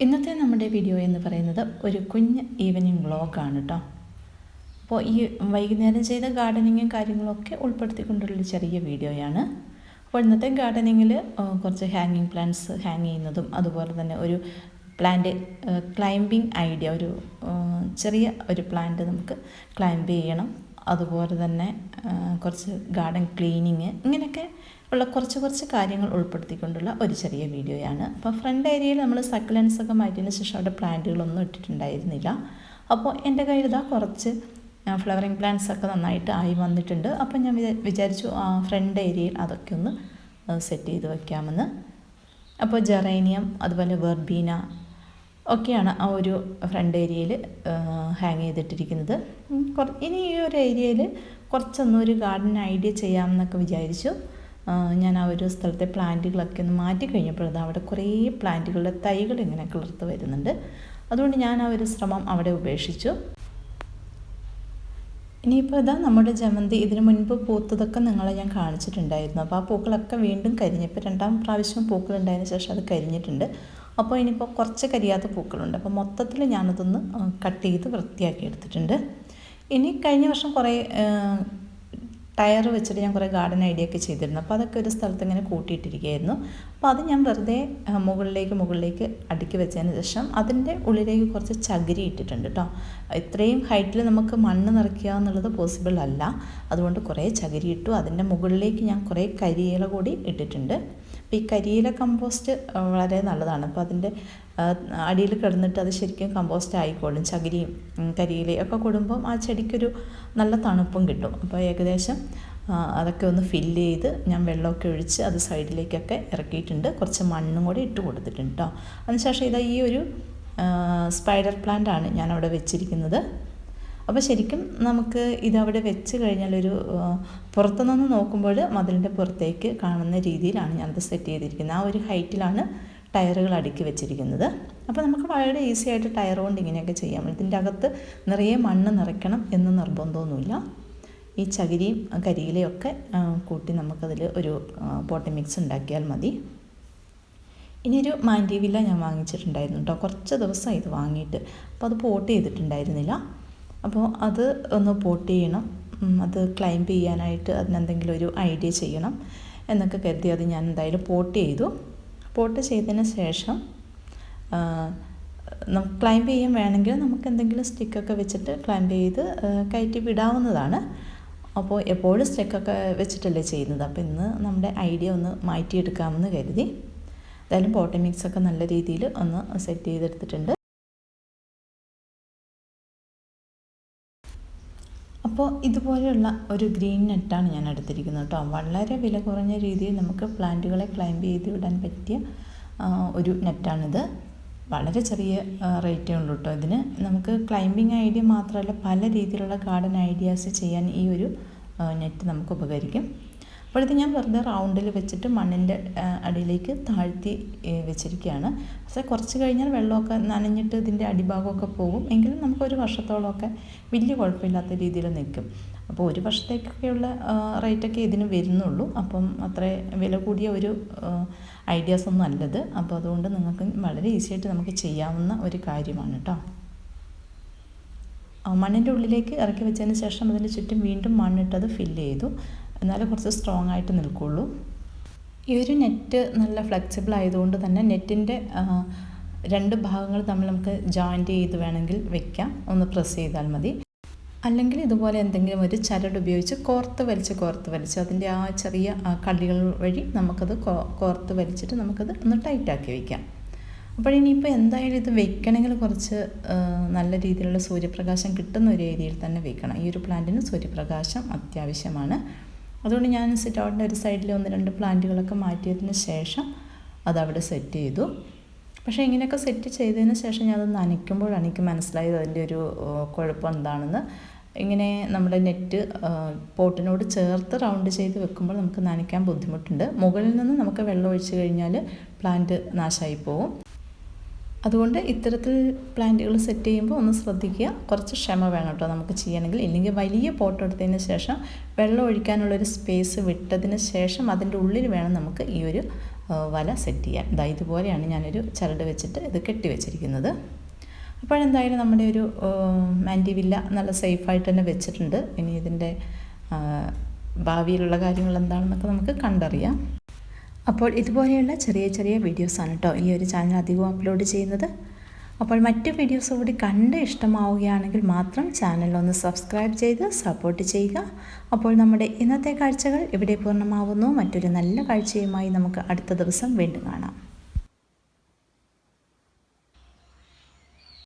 ഇന്നത്തെ നമ്മുടെ വീഡിയോ എന്ന് പറയുന്നത് ഒരു കുഞ്ഞ് ഈവനിങ് വ്ളോഗാണ് കേട്ടോ അപ്പോൾ ഈ വൈകുന്നേരം ചെയ്ത ഗാർഡനിങ്ങും കാര്യങ്ങളൊക്കെ ഉൾപ്പെടുത്തിക്കൊണ്ടുള്ളൊരു ചെറിയ വീഡിയോയാണ് അപ്പോൾ ഇന്നത്തെ ഗാർഡനിങ്ങിൽ കുറച്ച് ഹാങ്ങിങ് പ്ലാന്റ്സ് ഹാങ് ചെയ്യുന്നതും അതുപോലെ തന്നെ ഒരു പ്ലാന്റ് ക്ലൈംബിങ് ഐഡിയ ഒരു ചെറിയ ഒരു പ്ലാന്റ് നമുക്ക് ക്ലൈംബ് ചെയ്യണം. അതുപോലെ തന്നെ കുറച്ച് ഗാർഡൻ ക്ലീനിങ് ഇങ്ങനെയൊക്കെ ഉള്ള കുറച്ച് കുറച്ച് കാര്യങ്ങൾ ഉൾപ്പെടുത്തിക്കൊണ്ടുള്ള ഒരു ചെറിയ വീഡിയോയാണ്. അപ്പോൾ ഫ്രണ്ട് ഏരിയയിൽ നമ്മൾ സക്കുലൻസ് ഒക്കെ മാറ്റിയതിന് ശേഷം അവിടെ പ്ലാന്റുകളൊന്നും ഇട്ടിട്ടുണ്ടായിരുന്നില്ല. അപ്പോൾ എന്റെ കയ്യിൽ ഇതാ കുറച്ച് ഫ്ലവറിങ് പ്ലാന്റ്സ് ഒക്കെ നന്നായിട്ട് ആയി വന്നിട്ടുണ്ട്. അപ്പോൾ ഞാൻ വിചാരിച്ചു ഫ്രണ്ട് ഏരിയയിൽ അതൊക്കെ ഒന്ന് സെറ്റ് ചെയ്ത് വയ്ക്കാമെന്ന് അപ്പോൾ ജെറേനിയം അതുപോലെ വെർബീന ഒക്കെയാണ് ആ ഒരു ഫ്രണ്ട് ഏരിയയിൽ ഹാങ് ചെയ്തിട്ടിരിക്കുന്നത്. ഇനി ഈ ഒരു ഏരിയയിൽ കുറച്ചൊന്നും ഒരു ഗാർഡൻ ഐഡിയ ചെയ്യാമെന്നൊക്കെ വിചാരിച്ചു. ഞാൻ ആ ഒരു സ്ഥലത്തെ പ്ലാന്റുകളൊക്കെ ഒന്ന് മാറ്റി കഴിഞ്ഞപ്പോൾ അവിടെ കുറേ പ്ലാന്റുകളുടെ തൈകൾ ഇങ്ങനെ കിളിർത്ത് വരുന്നുണ്ട്. അതുകൊണ്ട് ഞാൻ ആ ഒരു ശ്രമം അവിടെ ഉപേക്ഷിച്ചു. ഇനിയിപ്പോൾ ഇതാ നമ്മുടെ ജമന്തി ഇതിനു മുൻപ് പൂത്തതൊക്കെ നിങ്ങളെ ഞാൻ കാണിച്ചിട്ടുണ്ടായിരുന്നു. അപ്പോൾ ആ പൂക്കളൊക്കെ വീണ്ടും കരിഞ്ഞപ്പോൾ രണ്ടാം പ്രാവശ്യം പൂക്കളുണ്ടായതിന് ശേഷം അത് കരിഞ്ഞിട്ടുണ്ട്. അപ്പോൾ ഇനിയിപ്പോൾ കുറച്ച് കരിയാത്ത പൂക്കളുണ്ട്. അപ്പോൾ മൊത്തത്തിൽ ഞാനതൊന്ന് കട്ട് ചെയ്ത് വൃത്തിയാക്കി എടുത്തിട്ടുണ്ട്. ഇനി കഴിഞ്ഞ വർഷം കുറേ ടയർ വെച്ചിട്ട് ഞാൻ കുറേ ഗാർഡൻ ഐഡിയ ഒക്കെ ചെയ്തിരുന്നു. അപ്പോൾ അതൊക്കെ ഒരു സ്ഥലത്ത് ഇങ്ങനെ കൂട്ടിയിട്ടിരിക്കുകയായിരുന്നു. അപ്പോൾ അത് ഞാൻ വെറുതെ മുകളിലേക്ക് മുകളിലേക്ക് അടുക്കി വെച്ചതിന് ശേഷം അതിന്റെ ഉള്ളിലേക്ക് കുറച്ച് ചകിരി ഇട്ടിട്ടുണ്ട് കേട്ടോ ഇത്രയും ഹൈറ്റിൽ നമുക്ക് മണ്ണ് നിറയ്ക്കുക എന്നുള്ളത് പോസിബിൾ അല്ല. അതുകൊണ്ട് കുറേ ചകിരി ഇട്ടു. അതിന്റെ മുകളിലേക്ക് ഞാൻ കുറേ കരിയില കൂടി ഇട്ടിട്ടുണ്ട്. അപ്പോൾ ഈ കരിയില കമ്പോസ്റ്റ് വളരെ നല്ലതാണ്. അപ്പോൾ അതിന്റെ അടിയിൽ കിടന്നിട്ട് അത് ശരിക്കും കമ്പോസ്റ്റ് ആയിക്കോളും. ചകിരിയും കരിയിലയും ഒക്കെ കൊടുമ്പം ആ ചെടിക്കൊരു നല്ല തണുപ്പും കിട്ടും. അപ്പോൾ ഏകദേശം അതൊക്കെ ഒന്ന് ഫില്ല് ചെയ്ത് ഞാൻ വെള്ളമൊക്കെ ഒഴിച്ച് അത് സൈഡിലേക്കൊക്കെ ഇറക്കിയിട്ടുണ്ട്. കുറച്ച് മണ്ണും കൂടി ഇട്ട് കൊടുത്തിട്ടുണ്ട് കേട്ടോ അതിനുശേഷം ഇതാ ഈ ഒരു സ്പൈഡർ പ്ലാന്റ് ആണ് ഞാൻ അവിടെ വെച്ചിരിക്കുന്നത്. അപ്പോൾ ശരിക്കും നമുക്ക് ഇതവിടെ വെച്ച് കഴിഞ്ഞാൽ ഒരു പുറത്തുനിന്ന് നോക്കുമ്പോൾ മതിലിന്റെ പുറത്തേക്ക് കാണുന്ന രീതിയിലാണ് ഞാനത് സെറ്റ് ചെയ്തിരിക്കുന്നത്. ആ ഒരു ഹൈറ്റിലാണ് ടയറുകൾ അടുക്കി വെച്ചിരിക്കുന്നത്. അപ്പോൾ നമുക്ക് വളരെ ഈസി ആയിട്ട് ടയർ കൊണ്ട് ഇങ്ങനെയൊക്കെ ചെയ്യാം. ഇതിന്റെ അകത്ത് നിറയെ മണ്ണ് നിറയ്ക്കണം എന്ന് നിർബന്ധമൊന്നുമില്ല. ഈ ചകിരിയും കരിയിലയും ഒക്കെ കൂട്ടി നമുക്കതിൽ ഒരു പോട്ടി മിക്സ് ഉണ്ടാക്കിയാൽ മതി. ഇനിയൊരു മാൻഡീവില്ല ഞാൻ വാങ്ങിച്ചിട്ടുണ്ടായിരുന്നു കേട്ടോ. കുറച്ച് ദിവസമായി ഇത് വാങ്ങിയിട്ട്. അപ്പോൾ അത് പോട്ട് ചെയ്തിട്ടുണ്ടായിരുന്നില്ല. അപ്പോൾ അത് ഒന്ന് പോട്ട് ചെയ്യണം. അത് ക്ലൈംബ് ചെയ്യാനായിട്ട് അതിനെന്തെങ്കിലും ഒരു ഐഡിയ ചെയ്യണം എന്നൊക്കെ കരുതി അത് ഞാൻ എന്തായാലും പോട്ട് ചെയ്തു. പോട്ട് ചെയ്തതിന് ശേഷം നമുക്ക് ക്ലൈംബ് ചെയ്യാൻ വേണമെങ്കിൽ നമുക്ക് എന്തെങ്കിലും സ്റ്റിക്കൊക്കെ വെച്ചിട്ട് ക്ലൈംബ് ചെയ്ത് കയറ്റി വിടാവുന്നതാണ്. അപ്പോൾ എപ്പോഴും സ്റ്റിക്കൊക്കെ വെച്ചിട്ടല്ലേ ചെയ്യുന്നത്. അപ്പോൾ ഇന്ന് നമ്മുടെ ഐഡിയ ഒന്ന് മാറ്റിയെടുക്കാമെന്ന് കരുതി. എന്തായാലും ബോട്ടമിക്സൊക്കെ നല്ല രീതിയിൽ ഒന്ന് സെറ്റ് ചെയ്തെടുത്തിട്ടുണ്ട്. അപ്പോൾ ഇതുപോലെയുള്ള ഒരു ഗ്രീൻ നെറ്റാണ് ഞാൻ എടുത്തിരിക്കുന്നത് കേട്ടോ. വളരെ വില കുറഞ്ഞ രീതിയിൽ നമുക്ക് പ്ലാന്റുകളെ ക്ലൈംബ് ചെയ്ത് വിടാൻ പറ്റിയ ഒരു നെറ്റാണിത്. വളരെ ചെറിയ റേറ്റേ ഉള്ളൂ കേട്ടോ ഇതിന്. നമുക്ക് ക്ലൈംബിങ് ഐഡിയ മാത്രമല്ല പല രീതിയിലുള്ള ഗാർഡൻ ഐഡിയാസ് ചെയ്യാൻ ഈ ഒരു നെറ്റ് നമുക്ക് ഉപകരിക്കും. അപ്പോൾ ഞാൻ വെറുതെ റൗണ്ടിൽ വെച്ചിട്ട് മണ്ണിന്റെ അടിയിലേക്ക് താഴ്ത്തി വെച്ചിരിക്കുകയാണ്. പക്ഷേ കുറച്ച് കഴിഞ്ഞാൽ വെള്ളമൊക്കെ നനഞ്ഞിട്ട് ഇതിന്റെ അടിഭാഗമൊക്കെ പോകും. എങ്കിലും നമുക്കൊരു വർഷത്തോളമൊക്കെ വലിയ കുഴപ്പമില്ലാത്ത രീതിയിൽ നിൽക്കും. അപ്പോൾ ഒരു വർഷത്തേക്കൊക്കെയുള്ള റേറ്റൊക്കെ ഇതിന് വരുന്നുള്ളൂ. അപ്പം അത്ര വില കൂടിയ ഒരു ഐഡിയാസ് ഒന്നും അല്ലത്. അപ്പോൾ അതുകൊണ്ട് നിങ്ങൾക്ക് വളരെ ഈസി ആയിട്ട് നമുക്ക് ചെയ്യാവുന്ന ഒരു കാര്യമാണ് കേട്ടോ. മണ്ണിന്റെ ഉള്ളിലേക്ക് ഇറക്കി വെച്ചതിന് ശേഷം അതിന് ചുറ്റും വീണ്ടും മണ്ണിട്ടത് ഫില്ല് ചെയ്തു. എന്നാലേ കുറച്ച് സ്ട്രോങ് ആയിട്ട് നിൽക്കുള്ളൂ. ഈ ഒരു നെറ്റ് നല്ല ഫ്ലെക്സിബിൾ ആയതുകൊണ്ട് തന്നെ നെറ്റിന്റെ രണ്ട് ഭാഗങ്ങൾ തമ്മിൽ നമുക്ക് ജോയിന്റ് ചെയ്ത് വേണമെങ്കിൽ വെക്കാം. ഒന്ന് പ്രസ് ചെയ്താൽ മതി. അല്ലെങ്കിൽ ഇതുപോലെ എന്തെങ്കിലും ഒരു ചരട് ഉപയോഗിച്ച് കോർത്ത് വലിച്ച് കോർത്ത് വലിച്ച് അതിന്റെ ആ ചെറിയ കള്ളികൾ വഴി നമുക്കത് കോർത്ത് വലിച്ചിട്ട് നമുക്കത് ഒന്ന് ടൈറ്റാക്കി വയ്ക്കാം അപ്പോൾ ഇനിയിപ്പോൾ എന്തായാലും ഇത് വെക്കണമെങ്കിൽ കുറച്ച് നല്ല രീതിയിലുള്ള സൂര്യപ്രകാശം കിട്ടുന്ന ഒരു ഏരിയയിൽ തന്നെ വെക്കണം. ഈ ഒരു പ്ലാന്റിന് സൂര്യപ്രകാശം അത്യാവശ്യമാണ്. അതുകൊണ്ട് ഞാൻ സിറ്റ് ഔട്ടിന്റെ ഒരു സൈഡിൽ ഒന്ന് രണ്ട് പ്ലാന്റുകളൊക്കെ മാറ്റിയതിന് ശേഷം അതവിടെ സെറ്റ് ചെയ്തു. പക്ഷേ ഇങ്ങനെയൊക്കെ സെറ്റ് ചെയ്തതിന് ശേഷം ഞാൻ അത് നനയ്ക്കുമ്പോഴാണ് എനിക്ക് മനസ്സിലായത് അതിന്റെ ഒരു കുഴപ്പം എന്താണെന്ന്. ഇങ്ങനെ നമ്മുടെ നെറ്റ് പോട്ടിനോട് ചേർത്ത് റൗണ്ട് ചെയ്ത് വെക്കുമ്പോൾ നമുക്ക് നനയ്ക്കാൻ ബുദ്ധിമുട്ടുണ്ട്. മുകളിൽ നിന്ന് നമുക്ക് വെള്ളം ഒഴിച്ചു കഴിഞ്ഞാൽ പ്ലാന്റ് നാശമായി പോകും അതുകൊണ്ട് ഇത്തരത്തിൽ പ്ലാന്റുകൾ സെറ്റ് ചെയ്യുമ്പോൾ ഒന്ന് ശ്രദ്ധിക്കുക. കുറച്ച് ക്ഷമ വേണം കേട്ടോ നമുക്ക് ചെയ്യണമെങ്കിൽ. ഇല്ലെങ്കിൽ വലിയ പോട്ട് എടുത്തതിന് ശേഷം വെള്ളം ഒഴിക്കാനുള്ളൊരു സ്പേസ് വിട്ടതിന് ശേഷം അതിന്റെ ഉള്ളിൽ വേണം നമുക്ക് ഈ ഒരു വല സെറ്റ് ചെയ്യാൻ. ഇതാ ഇതുപോലെയാണ് ഞാനൊരു ചരട് വെച്ചിട്ട് ഇത് കെട്ടി വെച്ചിരിക്കുന്നത്. അപ്പോഴെന്തായാലും നമ്മുടെ ഒരു മാൻഡിവില്ല നല്ല സേഫായിട്ട് തന്നെ വെച്ചിട്ടുണ്ട്. ഇനി ഇതിന്റെ ഭാവിയിലുള്ള കാര്യങ്ങൾ എന്താണെന്നൊക്കെ നമുക്ക് കണ്ടറിയാം. അപ്പോൾ ഇതുപോലെയുള്ള ചെറിയ ചെറിയ വീഡിയോസാണ് കേട്ടോ ഈ ഒരു ചാനൽ അധികവും അപ്ലോഡ് ചെയ്യുന്നത്. അപ്പോൾ മറ്റ് വീഡിയോസ് കൂടി കണ്ട് ഇഷ്ടമാവുകയാണെങ്കിൽ മാത്രം ചാനലൊന്ന് സബ്സ്ക്രൈബ് ചെയ്ത് സപ്പോർട്ട് ചെയ്യുക. അപ്പോൾ നമ്മുടെ ഇന്നത്തെ കാഴ്ചകൾ ഇവിടെ പൂർണമാവുന്നു. മറ്റൊരു നല്ല കാഴ്ചയുമായി നമുക്ക് അടുത്ത ദിവസം വീണ്ടും കാണാം.